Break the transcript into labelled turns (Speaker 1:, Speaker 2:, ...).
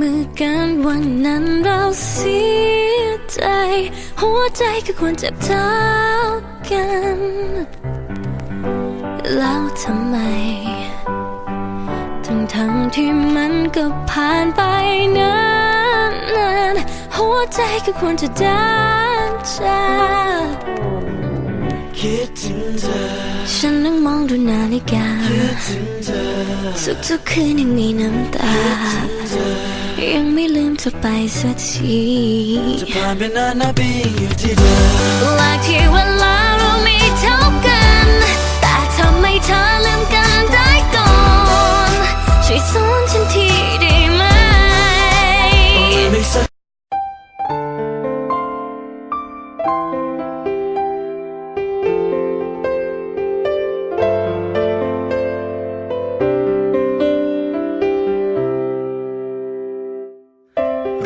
Speaker 1: มือกันวันนั้นเราเสียใจ หัวใจก็ควรเจ็บเท่ากัน แล้วทำไม ทั้งทั้งๆที่มันก็ผ่านไปนานนานๆหัวใจก็ควรจะเดินจาก
Speaker 2: คิดถึงเธอ
Speaker 1: ฉันนั่งมองดูนาฬิกา
Speaker 2: คิดถึงเธอ
Speaker 1: ทุกๆคืนยังมีน้ำตา ยังไม่ลืมเธอไปสักที
Speaker 2: จะผ่านไปนานนับปีอยู่ที่เดิม
Speaker 1: หลากที่เวลาเราไม่เท่ากัน แต่ทำไมเธอลืมกันได้ก่อนช่วยสอนฉันที